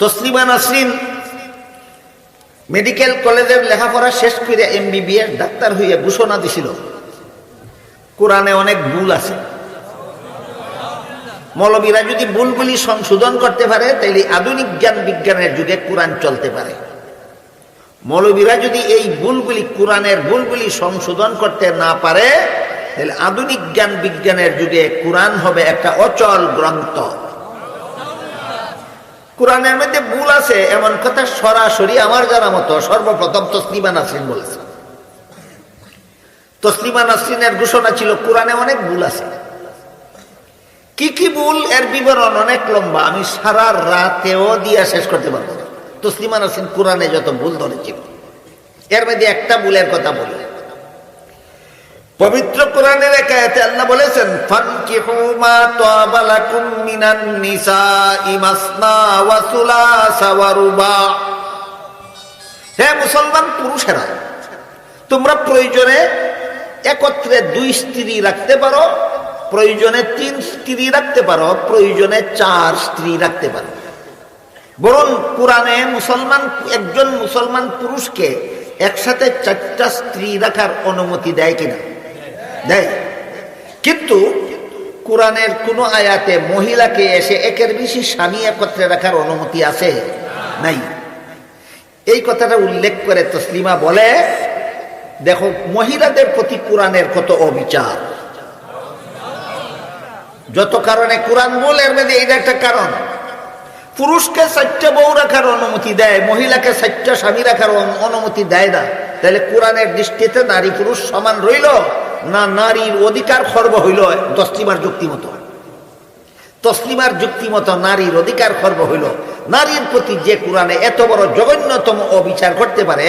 Taslima Nasrin, medical কলেজের লেখাপড়া শেষ করে এমবিবিএস ডাক্তার হইয়া ঘোষণা দিছিল। কোরআনে অনেক ভুল আছে। মৌলবীরা যদি ভুলগুলি সংশোধন করতে পারে তাহলে আধুনিক জ্ঞান বিজ্ঞানের যুগে কোরআন চলতে পারে। মৌলবীরা যদি এই ভুলগুলি, কোরআনের ভুলগুলি সংশোধন করতে না পারে তাহলে আধুনিক জ্ঞান বিজ্ঞানের যুগে কোরআন হবে একটা অচল গ্রন্থ। কোরআনের মধ্যে ভুল আছে, এমন কথা সরাসরি আমার জানা মতো সর্বপ্রথম তসলিমা নাসরিন বলেছে। তসলিমা নাসরিনের ঘোষণা ছিল, কোরআনে অনেক ভুল আছে। কি কি ভুল? এর বিবরণ অনেক লম্বা। আমি সারা রাতেও দিয়া শেষ করতে পারব। তসলিমা নাসরিন কোরআনে যত ভুল ধরেছিল, এর মধ্যে একটা ভুলের কথা বলি পবিত্র কোরআনের একায়াতে আল্লাহ বলেছেন, ফানকিহু মা তাবা লাকুম মিনান নিসাই ওয়া সুলাসা ওয়া রুবা। হে মুসলমান পুরুষেরা, তোমরা প্রয়োজনে একত্রে দুই স্ত্রী রাখতে পারো, প্রয়োজনে তিন স্ত্রী রাখতে পারো, প্রয়োজনে চার স্ত্রী রাখতে পারো। বরং কোরআনে মুসলমান, একজন মুসলমান পুরুষকে একসাথে চারটা স্ত্রী রাখার অনুমতি দেয় কিনা? দেয় কিন্তু কোরআনের কোন আয়াতে মহিলাকে এসে একের বেশি স্বামী একত্রে রাখার অনুমতি আছে? নাই। এই কথাটা উল্লেখ করে তসলিমা বলে, দেখো, মহিলাদের প্রতি কোরআনের কত অবিচার। যত কারণে কোরআন বলে এর মধ্যে এটা একটা কারণ। পুরুষকে চারটা বউ রাখার অনুমতি দেয়, মহিলাকে চারটা স্বামী রাখার অনুমতি দেয় না। তাহলে কোরআনের দৃষ্টিতে নারী পুরুষ সমান রইল? না নারীর অধিকার খর্ব হইল তসলিমার যুক্তি মতো। তসলিমার যুক্তি মতো নারীর অধিকার খর্ব হইল। নারীর প্রতি যে কোরআনে এত বড় জঘন্যতম অবিচার করতে পারে,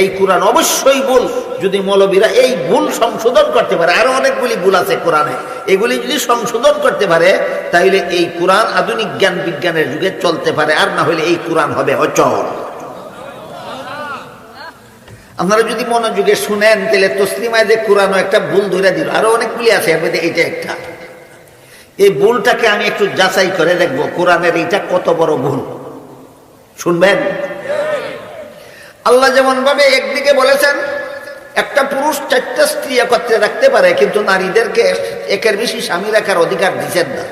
এই কোরআন অবশ্যই ভুল। যদি মৌলবীরা এই ভুল সংশোধন করতে পারে, আরও অনেকগুলি ভুল আছে কোরআনে, এগুলি যদি সংশোধন করতে পারে তাহলে এই কোরআন আধুনিক জ্ঞান বিজ্ঞানের যুগে চলতে পারে, আর না হলে এই কোরআন হবে অচল। আপনারা যদি মনোযোগে শুনেন, তাহলে তসলিমায় যে কোরআনও একটা ভুল ধরে দিল। আরও অনেকগুলি আছে এইটা একটা। এই ভুলটাকে আমি একটু যাচাই করে দেখব, কোরআনের এইটা কত বড় ভুল। শুনবেন? আল্লাহ যেমন ভাবে একদিকে বলেছেন, একটা পুরুষ চারটা স্ত্রী একত্রে রাখতে পারে, কিন্তু নারীদেরকে একের বেশি স্বামী রাখার অধিকার দিচ্ছেন না।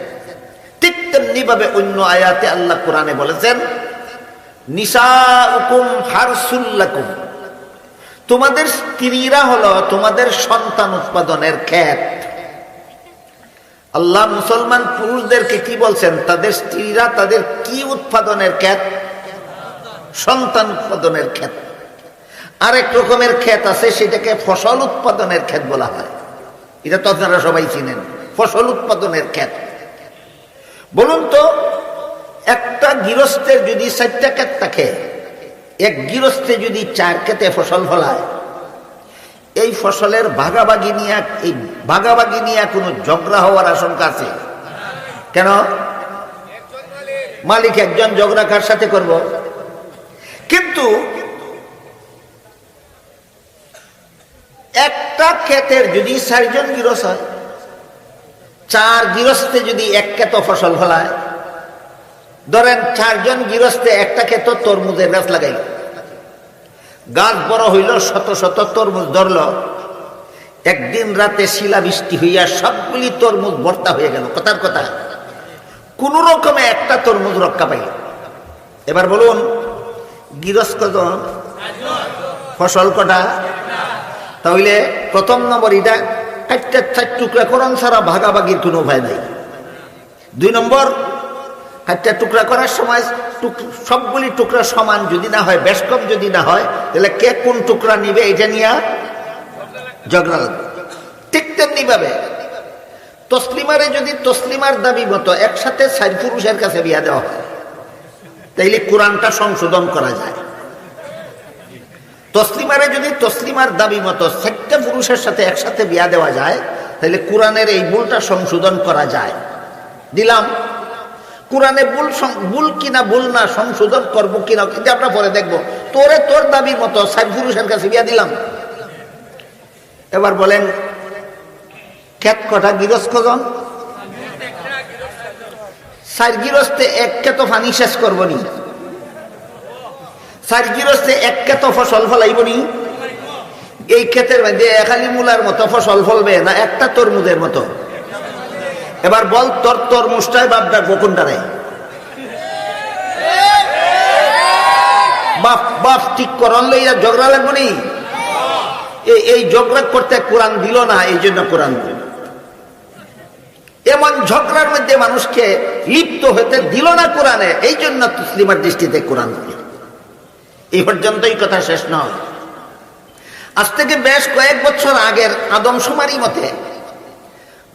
ঠিক তেমনি ভাবে অন্য আয়াতে আল্লাহ কোরআনে বলেছেন নিসা উকুম হারসুল্লাকুম। তোমাদের স্ত্রীরা হলো তোমাদের সন্তান উৎপাদনের ক্ষেত। আল্লাহ মুসলমান পুরুষদেরকে কি বলছেন? তাদের স্ত্রীরা তাদের কি উৎপাদনের ক্ষেত? সন্তান উৎপাদনের ক্ষেত। আরেক রকমের ক্ষেত আছে, সেটাকে ফসল উৎপাদনের ক্ষেত বলা হয়। এটা তো আপনারা সবাই চিনেন, ফসল উৎপাদনের ক্ষেত। বলুন তো, একটা গৃহস্থের যদি চারটা ক্ষেত থাকে এক গৃহস্থে যদি চার ক্ষেতে ফসল ফলায়, এই ফসলের ভাগাভাগি নিয়ে, এই ভাগাভাগি নিয়ে কোনো ঝগড়া হওয়ার আশঙ্কা আছে? কেন? মালিক একজন ঝগড়া কার সাথে করব? কিন্তু একটা ক্ষেতের যদি চারজন গৃহস্থ হয়, চার গৃহস্থে যদি এক ক্ষেত ফসল ফলায় ধরেন চারজন গৃহস্থে একটা ক্ষেত তরমুজের গাছ লাগাইল। গাছ বড় হইল, শত শত তরমুজ ধরল। একদিন রাতে শিলা বৃষ্টি হইয়া সবগুলি তরমুজ ভর্তা হয়ে গেল। কথার কথা, কোন রকমে একটা তরমুজ রক্ষা পাইল। এবার বলুন গৃহস্থজন ফসল কটা? তাহলে প্রথম নম্বর এটা একটা চার টুকরা করন ছাড়া ভাগাভাগির কোনো উপায় নাই। দুই নম্বর একটা টুকরা করার সময় সবগুলি টুকরা সমান যদি না হয়, বেশ কম যদি না হয়, তাহলে কে কোন টুকরা নিবে এটা নিয়ে ঝগড়া লাগবে। ঠিক তেমনি ভাবে তসলিমারে যদি তসলিমার দাবি মতো একসাথে চার পুরুষের কাছে বিয়া দেওয়া হয়, তাইলে কোরআনটা সংশোধন করা যায়। তসলিমারে যদি তসলিমার দাবি মতো চারটা পুরুষের সাথে একসাথে বিয়া দেওয়া যায় তাহলে কোরআনের এই ভুলটা সংশোধন করা যায়। দিলাম। কোরআনে ভুল ভুল কিনা ভুল না, সংশোধন করব কিনা এটা আমরা পরে দেখব। তোরে তোর দাবির মতো সাত পুরুষের কাছে বিয়া দিলাম। এবার বলেন ক্ষেত কটা গিরস কজন সার গিরস্তে এক ক্ষেত পানি শেষ করব নি। চার গৃহস্থে এক ক্ষেত ফসল ফলাইব নি। এই ক্ষেতের মধ্যে একালি মূলার মতো ফসল ফলবে না, একটা তরমুজের মতো। এবার বল তোর তোর তরমুজটাই বাপ ডাকবো কোনটারে বাপ বাপ, ঠিক করন লইয়া ঝগড়া লাগবো নি? এই ঝগড়া করতে কোরআন দিল না, এই জন্য কোরআন দিল এমন ঝগড়ার মধ্যে মানুষকে লিপ্ত হতে দিল না কোরআনে, এই জন্য তুসলিমার দৃষ্টিতে কোরআন দিল। এই পর্যন্তই কথা শেষ নয়। আজ থেকে বেশ কয়েক বছর আগের আদমশুমারি মতে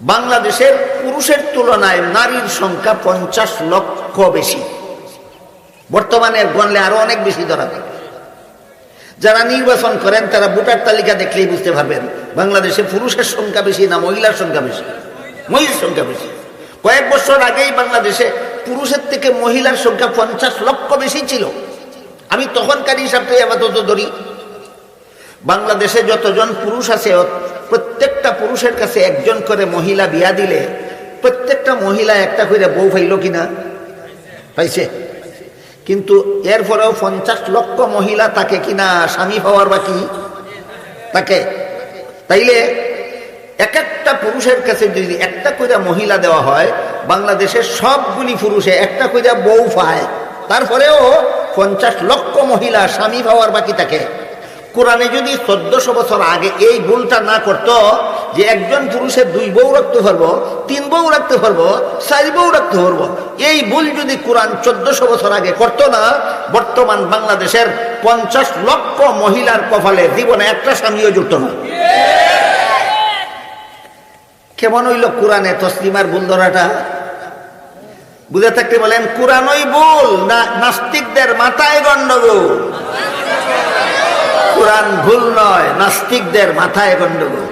বাংলাদেশের পুরুষের তুলনায় নারীর সংখ্যা পঞ্চাশ লক্ষ বেশি। বর্তমানে গণলে আরও অনেক বেশি ধরা যারা নির্বাচন করেন, তারা ভোটার তালিকা দেখলেই বুঝতে পারবেন, বাংলাদেশে পুরুষের সংখ্যা বেশি না মহিলার সংখ্যা বেশি। মহিলার সংখ্যা বেশি। কয়েক বছর আগেই বাংলাদেশে পুরুষের থেকে মহিলার সংখ্যা পঞ্চাশ লক্ষ বেশি ছিল। আমি তখনকার হিসাবটাই আপাতত ধরি। বাংলাদেশে যতজন পুরুষ আছে প্রত্যেকটা পুরুষের কাছে একজন করে মহিলা বিয়া দিলে প্রত্যেকটা মহিলা একটা করে বউ পাইল কিনা? পাইছে। কিন্তু এরপরেও পঞ্চাশ লক্ষ মহিলা তাকে কিনা, স্বামী হওয়ার বাকি? তাকে তাইলে এক একটা পুরুষের কাছে যদি একটা কইরা মহিলা দেওয়া হয়, বাংলাদেশের সবগুলি পুরুষে একটা কইরা বউ পায়। তারপরেও পঞ্চাশ লক্ষ মহিলা স্বামী পাওয়ার বাকি থাকে। কোরআনে যদি চোদ্দশো বছর আগে এই ভুলটা না করত, যে একজন পুরুষের দুই বউ রাখতে পারব, তিন বউ রাখতে পারব, চার বউ রাখতে পারব, এই ভুল যদি কোরআন চোদ্দশো বছর আগে করতো না, বর্তমান বাংলাদেশের পঞ্চাশ লক্ষ মহিলার কপালে জীবনে একটা স্বামীও যুক্ত না। কেমন হইল কোরআনে তসলিমার ভুল ধরাটা? বুঝে থাকতে বলেন, কোরআনই ভুল, না নাস্তিকদের মাথায় গন্ডগোল কোরআন ভুল নয়, নাস্তিকদের মাথায় গন্ডগোল।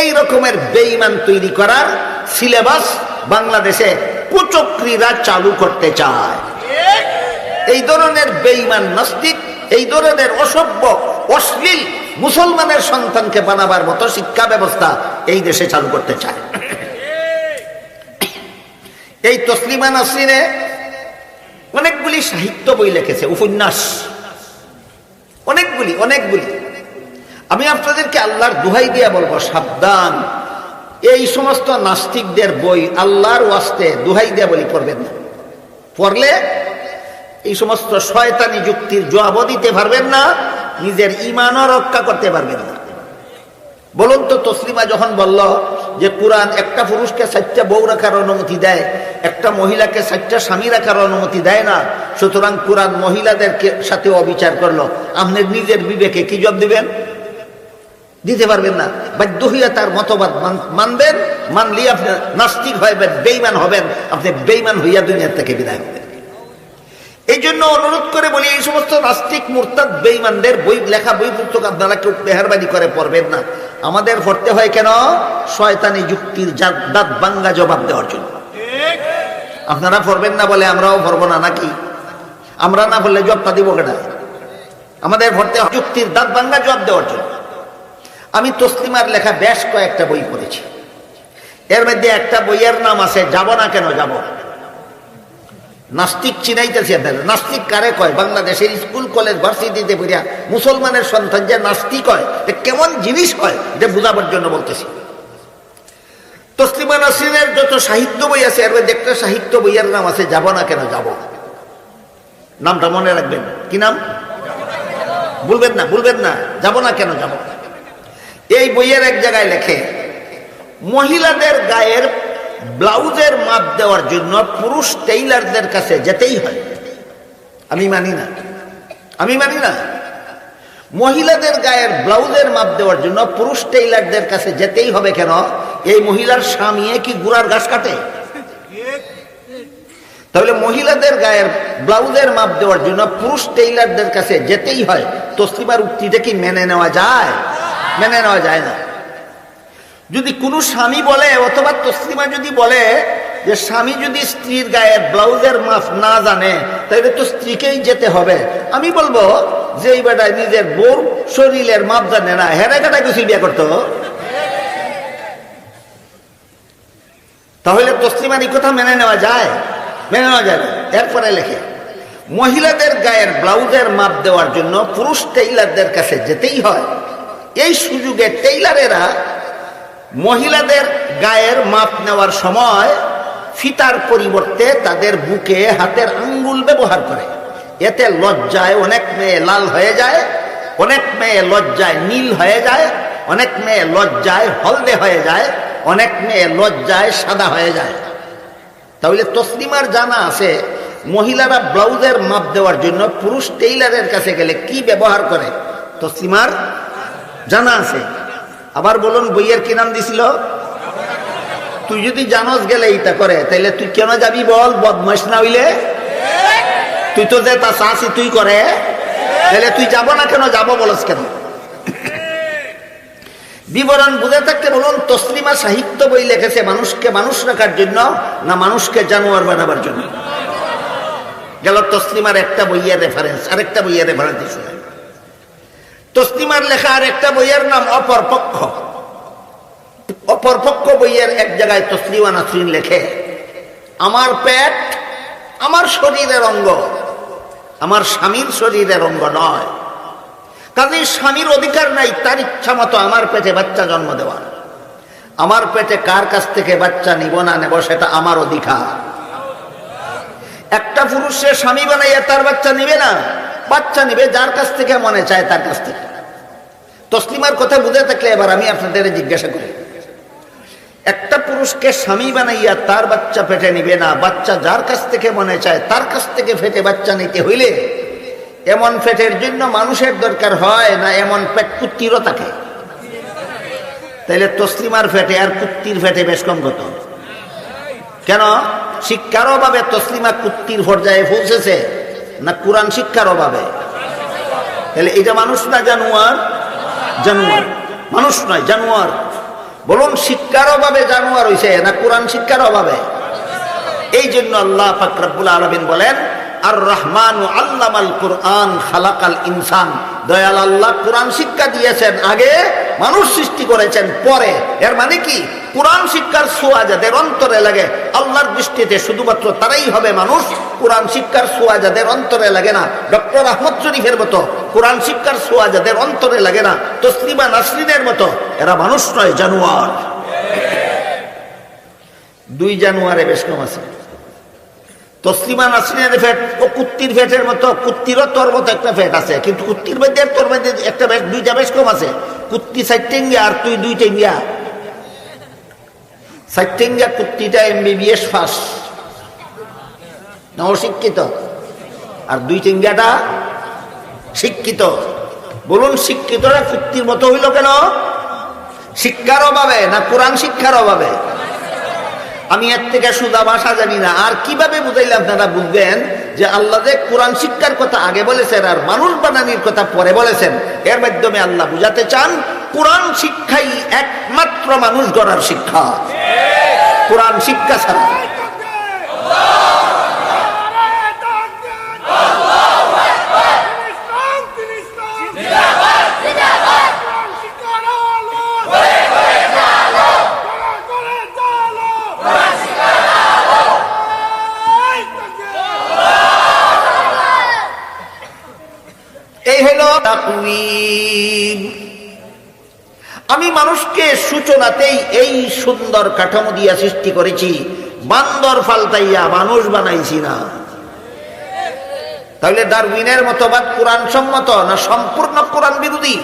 এই রকমের বেইমান তৈরি করার সিলেবাস বাংলাদেশে কুচক্রীরা চালু করতে চায়। এই ধরনের বেইমান নাস্তিক, এই ধরনের অসভ্য, অশ্লীল মুসলমানের সন্তানকে বানাবার মতো শিক্ষা ব্যবস্থা এই দেশে চালু করতে চায়। এই তসলিমা নাসরিনে অনেকগুলি সাহিত্য বই লিখেছে, উপন্যাস। অনেকগুলি অনেকগুলি। আমি আপনাদেরকে আল্লাহর দুহাই দিয়ে বলব, সাবধান। এই সমস্ত নাস্তিকদের বই আল্লাহর ওয়াস্তে দুহাই দিয়ে বলি পড়বেন না। পড়লে এই সমস্ত শয়তানি যুক্তির জবাব দিতে পারবেন না, নিজের ইমানও রক্ষা করতে পারবেন না। বলুন তো তসলিমা যখন বলল যে কোরআন একটা পুরুষকে চারটা বউ রাখার অনুমতি দেয়, একটা মহিলাকে চারটা স্বামী রাখার অনুমতি দেয় না, সুতরাং কোরআন মহিলাদেরকে সাথে অবিচার করল। আপনি নিজের বিবেকে কি জব দিবেন? দিতে পারবেন না। বাধ্য হইয়া তার মতবাদ মান- মানবেন মানলে আপনি নাস্তিক হইবেন বেইমান হবেন। আপনি বেইমান হইয়া দুনিয়ার থেকে বিদায় হবেন। এই জন্য অনুরোধ করে বলি এই সমস্ত নাস্তিক মুরতাদ বেইমানদের বই লেখা বই পুস্তক আপনারা কেউ মেহরবানি করে পড়বেন না। আমাদের পড়তে হয় কেন? শয়তানি যুক্তির দাঁত বাঙ্গা জবাব দেওয়ার জন্য। আপনারা পড়বেন না বলে আমরাও পড়ব না নাকি? আমরা না বললে জবটা দিব কেটা আমাদের পড়তে হয় যুক্তির দাঁত বাঙ্গা জবাব দেওয়ার জন্য। আমি তসলিমার লেখা বেশ কয়েকটা বই পড়েছি। এর মধ্যে একটা বইয়ের নাম আছে যাব না কেন যাব নাস্তিক চিনাইতেছি নাস্তিক কারে কয়? বাংলাদেশের স্কুল, কলেজ, ভার্সিটিতে পড়িয়া মুসলমানের সন্তান যে নাস্তিক হয় কেমন জিনিস হয়, এটা বোঝাবার জন্য বলতেছি। তসলিমা নাসরিনের যত সাহিত্য বই আছে এর মধ্যে একটা সাহিত্য বইয়ের নাম আছে, যাব না কেন, যাব। নামটা মনে রাখবেন। কি নাম? বলবেন না বলবেন না। যাব না কেন, যাব। এই বইয়ের এক জায়গায় লেখে, মহিলাদের গায়ের ব্লাউজের মাপ দেওয়ার জন্য পুরুষ টেইলারদের কাছে যেতেই হয়। আমি মানি না। আমি মানি না। মহিলাদের গায়ের ব্লাউজের মাপ দেওয়ার জন্য পুরুষ টেইলারদের কাছে যেতেই হবে কেন? এই মহিলার স্বামী কি গুড়ার ঘাস কাটে? তাহলে মহিলাদের গায়ের ব্লাউজের মাপ দেওয়ার জন্য পুরুষ টেইলারদের কাছে যেতেই হয়। তসলিমার উক্তিটা কি মেনে নেওয়া যায়? মেনে নেওয়া যায় না। যদি কোনো স্বামী বলে, অথবা তসলিমা যদি বলে যে স্বামী যদি স্ত্রীর গায়ের ব্লাউজের মাপ না জানে তাহলে তো স্ত্রীকেই যেতে হবে। আমি বলব যে এই বেটায় নিজের বোর শরীরের মাপ জানে না। হেরে কাটা কিছু বিয়ে করতো? তাহলে তসলিমার এই কথা মেনে নেওয়া যায়? মেনে নেওয়া যায় এরপরে লেখে, মহিলাদের গায়ের ব্লাউজের মাপ দেওয়ার জন্য পুরুষ টেইলারদের কাছে যেতেই হয়। এই সুযোগে টেইলারেরা মহিলাদের গায়ের মাপ নেওয়ার সময় ফিতার পরিবর্তে তাদের বুকে হাতের আঙ্গুল ব্যবহার করে। এতে লজ্জায় অনেক মেয়ে লাল হয়ে যায়, অনেক মেয়ে লজ্জায় নীল হয়ে যায়, অনেক মেয়ে লজ্জায় হলদে হয়ে যায়, অনেক মেয়ে লজ্জায় সাদা হয়ে যায়। তাহলে তসলিমার জানা আছে, মহিলারা ব্লাউজের মাপ দেওয়ার জন্য পুরুষ টেইলারের কাছে গেলে কি ব্যবহার করে? তসলিমার জানা আছে। আবার বলুন, বইয়ের কি নাম দিছিল? তুই যদি জানস গেলে এইটা করে, তাইলে তুই কেন যাবি বল? বদমাস না হইলে? তুই তো যে তা চাষি তুই করে। তাহলে তুই যাব না কেন? যাব বলস কেন? বিবরণ বুঝে থাকতে বলুন, তসলিমা সাহিত্য বই লিখেছে মানুষকে মানুষ রাখার জন্য, না মানুষকে জানোয়ার বানাবার জন্য? গেল তসলিমার একটা বইয়ের রেফারেন্স আরেকটা বইয়ের রেফারেন্স শুনে তসলিমার লেখা আর একটা বইয়ের নাম অপরপক্ষ অপরপক্ষ বইয়ের এক জায়গায় তসলিমা নাসরিন লেখে, আমার পেট আমার শরীরের অঙ্গ, আমার স্বামীর শরীরের অঙ্গ নয়। কাজে স্বামীর অধিকার নাই, তার ইচ্ছা মতো আমার পেটে বাচ্চা জন্ম দেওয়ার আমার পেটে কার কাছ থেকে বাচ্চা নিব না নেব সেটা আমার অধিকার। একটা পুরুষের স্বামী বানাইয়া তার বাচ্চা নিবে না বাচ্চা নিবে, যার কাছ থেকে মনে চায় তার কাছ থেকে। তসলিমার কথা বুঝে থাকলে এবার আমি আপনাদের জিজ্ঞাসা করি, একটা পুরুষকে স্বামী বানাইয়া তার বাচ্চা ফেটে নিবে না, বাচ্চা যার কাছ থেকে মনে চায় তার কাছ থেকে ফেটে বাচ্চা নিতে হইলে এমন পেটের জন্য মানুষের দরকার হয় না এমন পেট কুত্তিরও থাকে। তাইলে তসলিমার ফেটে আর কুত্তির ফেটে বেশ কম কত? কেন? শিক্ষার অভাবে তসলিমা কুত্তির পর্যায়ে পৌঁছেছে। না কোরআন শিক্ষার অভাবে? তাহলে এটা মানুষ না জানুয়ার? জানুয়ার। মানুষ নয়, জানুয়ার। বলুন শিক্ষার অভাবে জানুয়ার হয়েছে না কোরআন শিক্ষার অভাবে? এই জন্য আল্লাহ ফাকরাবুল আলমিন বলেন আর রহমান আল্লামাল কোরআন খালাকাল ইনসান। দয়াল আল্লাহ কোরআন শিক্ষা দিয়েছেন আগে, মানুষ সৃষ্টি করেছেন পরে। এর মানে কি? কোরআন শিক্ষার সোয়া যাদের অন্তরে লাগে, আল্লাহর দৃষ্টিতে শুধুমাত্র তারাই হবে মানুষ, কোরআন শিক্ষার সোয়া যাদের অন্তরে লাগে না। ডক্টর আহমদ শরীফের মতো কোরআন শিক্ষার সোয়া যাদের অন্তরে লাগে না, তসলিমা নাসরিনের মতো, এরা মানুষ নয়, জানুয়ার। দুই জানুয়ারে বেশ কম আছে। তসলিমা নাসরিনের ফ্যাট ও কুত্তির ফ্যাটের মতো, কুত্তিরও তোর মতো একটা ফ্যাট আছে। কিন্তু কুত্তির মধ্যে আর তোর মধ্যে একটা বেশ দুইটা বেশ কম আছে। কুত্তি সাইটেঙ্গা আর তুই দুই টেঙ্গা সাইটেঙ্গা কুত্তিটা এমবিবিএস ফার্স্ট অশিক্ষিত আর দুই টেঙ্গাটা শিক্ষিত। বলুন, শিক্ষিতরা কুত্তির মতো হইল কেন? শিক্ষার অভাবে না কোরআন শিক্ষার অভাবে? আমি এর থেকে সুদা ভাষা জানি না। আর কীভাবে বুঝাইলে আপনারা বুঝবেন? যে আল্লাহ যে কোরআন শিক্ষার কথা আগে বলেছেন আর মানুষ বানানির কথা পরে বলেছেন, এর মাধ্যমে আল্লাহ বুঝাতে চান, কোরআন শিক্ষাই একমাত্র মানুষ গড়ার শিক্ষা। কোরআন শিক্ষা ছাড়া। হলো। আমি মানুষকে সূচনাতেই এই সুন্দর কাঠামো দিয়া সৃষ্টি করেছি, বান্দর ফালতাইয়া মানুষ বানাইছি না। তাহলে ডারউইনের মতবাদ কোরআন সম্মত না সম্পূর্ণ কোরআন বিরোধী?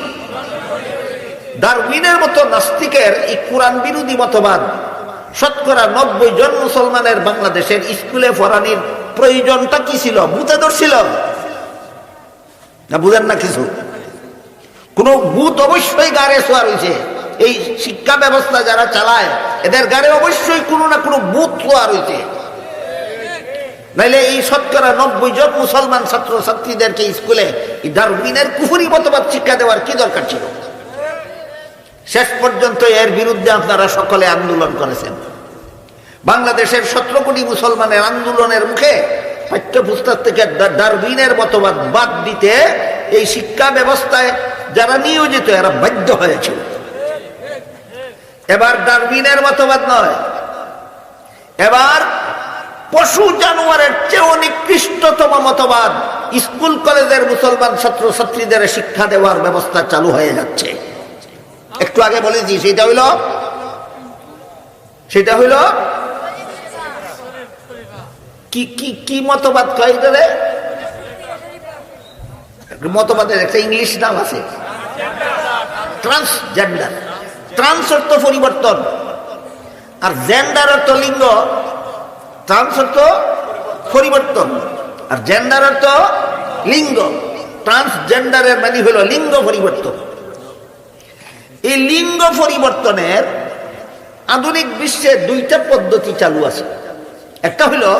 ডারউইনের মতো নাস্তিকের এই কোরআন বিরোধী মতবাদ শতকরা নব্বই জন মুসলমানের বাংলাদেশের স্কুলে পড়ানির প্রয়োজনটা কি ছিল? বুতে ধরছিল না, বুঝেন না কিছু। কোন বুথ অবশ্যই গাড়ে শোয়া রয়েছে। এই শিক্ষা ব্যবস্থা যারা চালায়, এদের গাড়ে অবশ্যই কোনো না কোনো বুথ শোয়া রয়েছে। নাইলে এই শতকরা নব্বই জন মুসলমান ছাত্র ছাত্রীদেরকে স্কুলে ডারউইনের কুফুরি মতবাদ শিক্ষা দেওয়ার কি দরকার ছিল? শেষ পর্যন্ত এর বিরুদ্ধে আপনারা সকলে আন্দোলন করেছেন। বাংলাদেশের সতেরো কোটি মুসলমানের আন্দোলনের মুখে পাঠ্যপুস্তক থেকে ডারবিনের মতবাদ বাদ দিতে এই শিক্ষা ব্যবস্থায় যারা নিয়োজিত, এরা বাধ্য হয়েছিল। এবার ডারবিনের মতবাদ নয়। এবার পশু জানোয়ারের চেয়েও নিকৃষ্টতম মতবাদ স্কুল কলেজের মুসলমান ছাত্র ছাত্রীদের শিক্ষা দেওয়ার ব্যবস্থা চালু হয়ে যাচ্ছে। একটু আগে বলেছি, সেটা হইল সেটা হইল কি কি কি মতবাদ কয় এটারে? মতবাদের একটা ইংলিশ নাম আছে। ট্রান্সজেন্ডার ট্রান্স অর্থ পরিবর্তন। আর জেন্ডার অর্থ লিঙ্গ। ট্রান্স অর্থ পরিবর্তন। আর জেন্ডার অর্থ লিঙ্গ। ট্রান্সজেন্ডারের মানে হলো লিঙ্গ পরিবর্তন। এই লিঙ্গ পরিবর্তনের আধুনিক বিশ্বে দুইটা পদ্ধতি চালু আছে। একটা হলো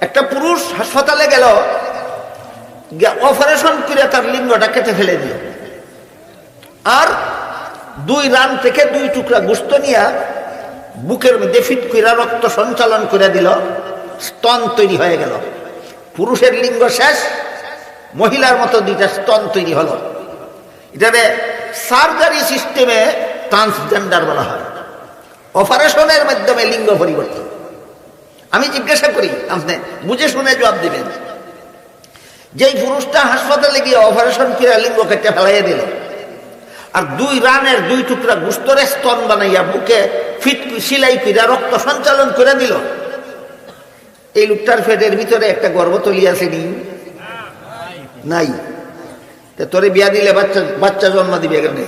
একটা পুরুষ হাসপাতালে গেল অপারেশন করে তার লিঙ্গটা কেটে ফেলে দিল। আর দুই রান থেকে দুই টুকরা গুস্ত নিয়ে বুকের মধ্যে ফিট কইরা রক্ত সঞ্চালন করে দিল, স্তন তৈরি হয়ে গেল। পুরুষের লিঙ্গ শেষ, মহিলার মতো দুইটা স্তন তৈরি হলো। এটাতে সার্জারি সিস্টেমে ট্রান্সজেন্ডার বলা হয়। অপারেশনের মাধ্যমে লিঙ্গ পরিবর্তন। আমি জিজ্ঞাসা করি, আপনি বুঝে শুনে জবাব দিবেন। যেই পুরুষটা হাসপাতালে গিয়ে অপারেশন করে লিঙ্গ কেটে ফেলাইয়া দিল, আর দুই রানের দুই টুকরা গুস্তরে স্তন বানাইয়া বুকে ফিট সিলাই কইরা রক্ত সঞ্চালন করে দিল, এই লোকটার ফেটের ভিতরে একটা গর্ভতলি আছে নি? নাই। তোরে বিয়া দিলে বাচ্চা বাচ্চা জন্ম দিবে এখানে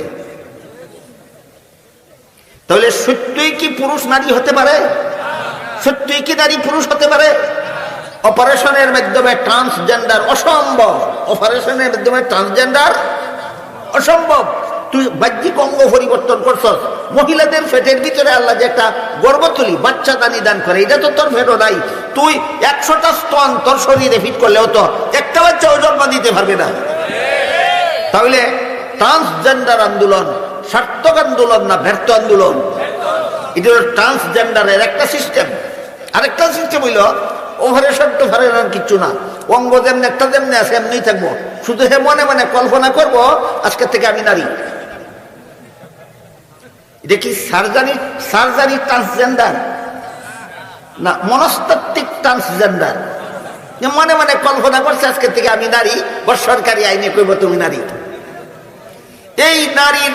তাহলে সত্যই কি পুরুষ নারী হতে পারে? সত্যই কি নারী পুরুষ হতে পারে? অপারেশনের মাধ্যমে ট্রান্সজেন্ডার অসম্ভব। অপারেশনের মাধ্যমে ট্রান্সজেন্ডার অসম্ভব। তুই বাহ্যিক অঙ্গ পরিবর্তন করছ মহিলাদের ফেটের ভিতরে আল্লাহ যে একটা গর্ভতলি, বাচ্চা দানি দান করে, এটা তো তোর ফেটো নাই। তুই একশোটা স্তন তোর শরীরে ফিট করলেও তো একটা বাচ্চা ওজন দিতে পারবে না। তাহলে ট্রান্সজেন্ডার আন্দোলন, সার্থক আন্দোলন না ব্যর্থ আন্দোলন? এটা ট্রান্সজেন্ডারের একটা সিস্টেম আরেকটা সিস্টেম হইল ওভারেশন টোভারেশন কিচ্ছু না। অঙ্গ যেমনি একটা যেমনি আছে এমনি থাকব। শুধু হে মনে মনে কল্পনা করব, আজকের থেকে আমি নারী। কি সার্জারি সার্জারি ট্রান্সজেন্ডার? না, মনস্তাত্ত্বিক ট্রান্সজেন্ডার। মনে মনে কল্পনা করছে আজকে থেকে আমি নারী বা সরকারি আইনে কইব তুমি নারী। এই নারীর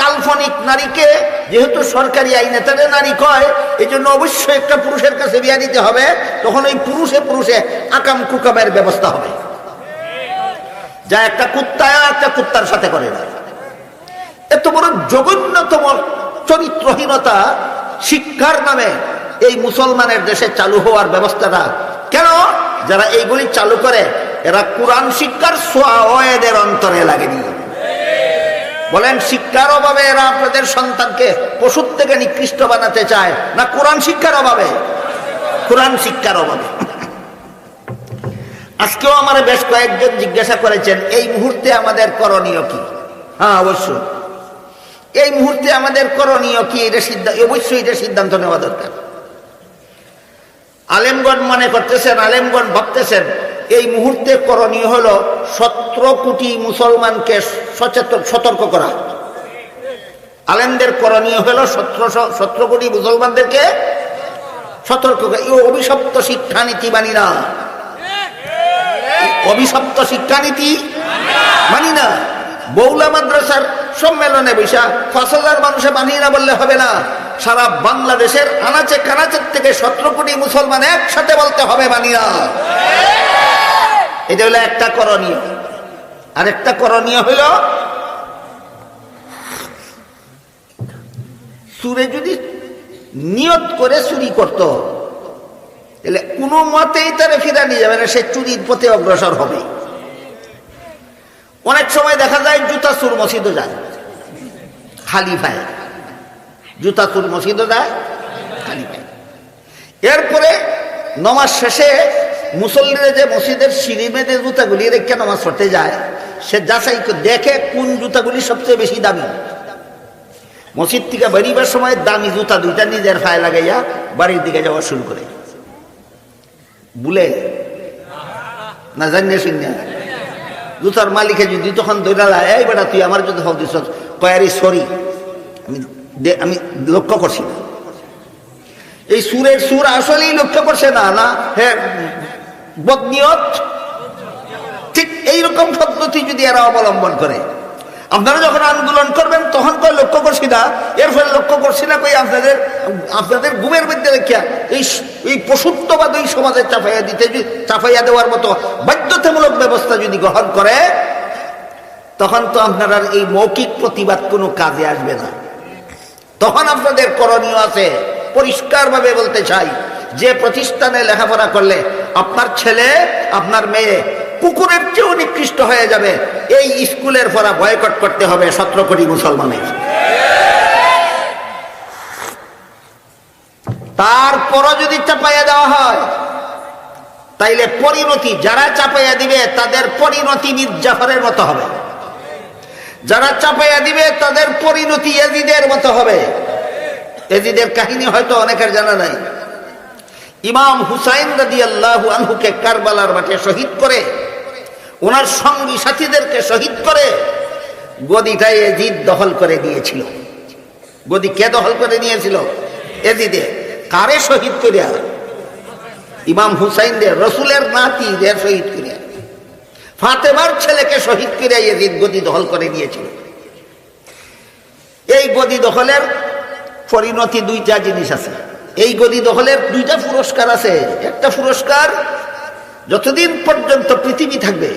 কাল্পনিক নারীকে, যেহেতু সরকারি আইনে তাদের নারী কয় এই জন্য অবশ্যই একটা পুরুষের কাছে বিয়া দিতে হবে, তখন ওই পুরুষে পুরুষে আকাম কুকামের ব্যবস্থা হবে। যা একটা কুত্তায় একটা কুত্তার সাথে করে না। এত বড় জঘন্যতম চরিত্রহীনতা শিক্ষার নামে এই মুসলমানের দেশে চালু হওয়ার ব্যবস্থাটা। কেন? যারা এইগুলি চালু করে, এরা কোরআন শিক্ষার সোয়া অন্তরে লাগেনি। বলেন, শিক্ষার অভাবে এরা আপনাদের সন্তানকে পশুর থেকে নিকৃষ্ট বানাতে চায় না কোরআন শিক্ষার অভাবে? কোরআন শিক্ষার অভাবে। আজকেও আমার বেশ কয়েকজন জিজ্ঞাসা করেছেন, এই মুহূর্তে আমাদের করণীয় কি? হ্যাঁ অবশ্যই। এই মুহূর্তে আমাদের করণীয় কি? এটা সিদ্ধান্ত অবশ্যই এটা সিদ্ধান্ত নেওয়া দরকার। আলেমগণ মনে করতেছেন, আলেমগণ ভাবতেছেন এই মুহূর্তে করণীয় হল সতেরো কোটি মুসলমানকে সচেতন সতর্ক করা। আলেমদের করণীয় হলো সতেরোশো, সতেরো কোটি মুসলমানদেরকে সতর্ক করা। এই অভিশপ্ত শিক্ষানীতি মানি না। অভিশপ্ত শিক্ষানীতি মানি না। বৌলা মাদ্রাসার সম্মেলনে বৈশা পাঁচ হাজার মানুষে মানিয়ে না বললে হবে না। সারা বাংলাদেশের আনাচে কানাচের থেকে সতেরো কোটি মুসলমান একসাথে বলতে হবে মানিয়া এটা হলো একটা করণীয়। আর একটা করণীয় হলো, সুরে যদি নিয়ত করে চুরি করত, তাহলে কোনো মতেই তারে ফিরা নিয়ে যাবে না, সে চুরির পথে অগ্রসর হবে। অনেক সময় দেখা যায় জুতা চুর মসজিদও যায়, খালি পায়। জুতা চুর মসজিদও যায়, খালি পায়। এরপরে নমাজ শেষে মুসল্লিরা যে মসজিদের সিঁড়ি মেয়েদের জুতাগুলি রেখে নামাজ পড়তে যায়, সে যাচাই দেখে কোন জুতাগুলি সবচেয়ে বেশি দামি। মসজিদ থেকে বেরিবার সময় দামি জুতা দুইটা নিজের ফায় লাগাইয়া বাড়ির দিকে যাওয়া শুরু করে। বুলে, না জানিয়ে শুনিয়া। জুতার মালিকে যদি তখন দৌড়ালা এই বেটা, তুই আমার যদি ফল দিস কয়ারি সরি। আমি আমি লক্ষ্য করছি না। এই সুরের সুর আসলেই লক্ষ্য করছে না না হ্যাঁ বদনিয়ত, ঠিক এইরকম পদ্ধতি যদি এরা অবলম্বন করে। আপনারা যখন আন্দোলন করবেন, তখন কই লক্ষ্য করছি না, এর ফলে লক্ষ্য করছি না কই আপনাদের আপনাদের ঘুমের মধ্যে দেখিয়া এই এই পশুত্ববাদ এই সমাজে চাপাইয়া দিতে চাপাইয়া দেওয়ার মতো বাধ্যতামূলক ব্যবস্থা যদি গ্রহণ করে, তখন তো আপনার এই মৌখিক প্রতিবাদ কোনো কাজে আসবে না। তখন আপনাদের করণীয় আছে, পরিষ্কারভাবে বলতে চাই, যে প্রতিষ্ঠানে লেখাপড়া করলে আপনার ছেলে, আপনার মেয়ে কুকুরের চেয়েও নিকৃষ্ট হয়ে যাবে। এই স্কুলের পড়া বয়কট করতে হবে সতেরো কোটি মুসলমানের। তারপরও যদি চাপাইয়া দেওয়া হয়, তাইলে পরিণতি যারা চাপাইয়া দিবে, তাদের পরিণতি মির্জাফরের মতো হবে। যারা চাপাইয়া দিবে, তাদের পরিণতি এজিদের মতো হবে। এজিদের কাহিনী হয়তো অনেকের জানা নাই। ইমাম হুসাইন রাদি আল্লাহ আনহুকে কারবালার মাঠে শহীদ করে, ওনার সঙ্গী সাথীদেরকে শহীদ করে গদিটা এজিদ দখল করে দিয়েছিল। গদি কে দখল করে নিয়েছিল? এজিদে। কারে শহীদ করিয়া? ইমাম হুসাইন দে রসুলের নাতি দে শহীদ করিয়া। ফাতেমার ছেলেকে শহীদ করে এজিদ গদি দখল করে দিয়েছিল এই গদি দখলের পরিণতি দুইটা জিনিস আছে। এই গদি দখলের দুইটা পুরস্কার আছে। একটা পুরস্কার যতদিন পর্যন্ত পৃথিবী থাকবে,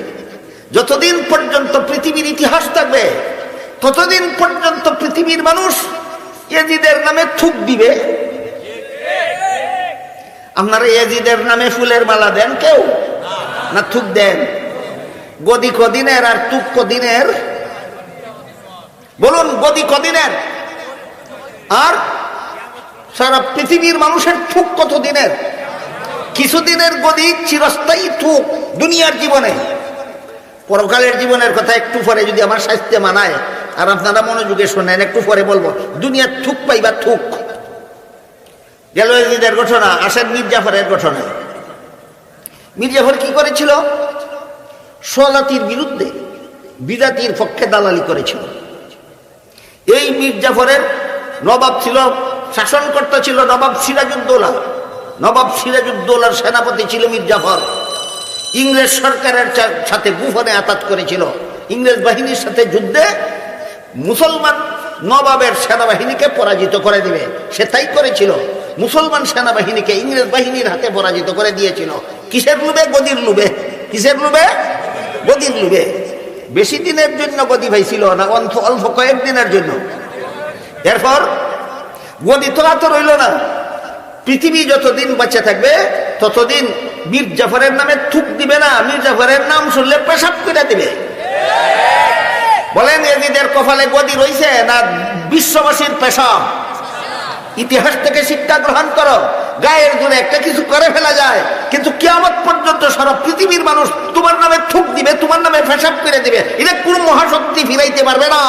যতদিন পর্যন্ত পৃথিবীর ইতিহাস থাকবে, ততদিন পর্যন্ত পৃথিবীর মানুষ এজিদের নামে থুক দিবে। আপনারা এজিদের নামে ফুলের মালা দেন কেউ? না, থুক দেন। গদি কদিনের আর তুক কদিনের? বলুন, গদি কদিনের? আর সারা পৃথিবীর মানুষের থুক কত দিনের? কিছুদিনের গদি চিরস্থায়ী থুক দুনিয়ার জীবনে। পরকালের জীবনের কথা একটু পরে যদি আমার স্বাস্থ্যে মানায়, আর আপনারা মনোযোগে শোনেন, একটু পরে বলব, দুনিয়ার থুক পাইবা থুক গেল এজিদের ঘটনা, আসেন মির্জাফরের ঘটনা। মির্জাফর কি করেছিল? সোলাতির বিরুদ্ধে বিজাতির পক্ষে দালালি করেছিল। এই মির্জাফরের নবাব ছিল শাসনকর্তা ছিল নবাব সিরাজউদ্দৌলা নবাব সিরাজউদ্দৌলার সেনাপতি ছিল মির্জাফর ইংরেজ সরকারের সাথে গুফনে আতাত করেছিল। ইংরেজ বাহিনীর সাথে যুদ্ধে মুসলমান নবাবের সেনাবাহিনীকে পরাজিত করে দিবে। সে তাই করেছিল। মুসলমান সেনাবাহিনীকে ইংরেজ বাহিনীর হাতে পরাজিত করে দিয়েছিল। কিসের লুবে গদির লুবে কিসের লুবে গদির লুবে বেশি দিনের জন্য গদি ভাইছিল না, অল্প অল্প কয়েকদিনের জন্য। এরপর গদি তোলা তো রইল না। পৃথিবী যতদিন বাঁচে থাকবে, ততদিন মীর জাফরের নামে থুক দিবে না, মীর জাফরের নাম শুনলে পেশাব করে দিবে। বলেন এদিদের কপালে গদি রয়েছে না বিশ্ববাসীর পেশাব? ইতিহাস থেকে শিক্ষা গ্রহণ করো, গায়ের জন্য একটা কিছু করে ফেলা যায়, কিন্তু কিয়ামত পর্যন্ত সারা পৃথিবীর মানুষ তোমার নামে থুক দিবে, তোমার নামে পেশাব করে দিবে। এটা কোন মহাশক্তি ফিরাইতে পারবে না।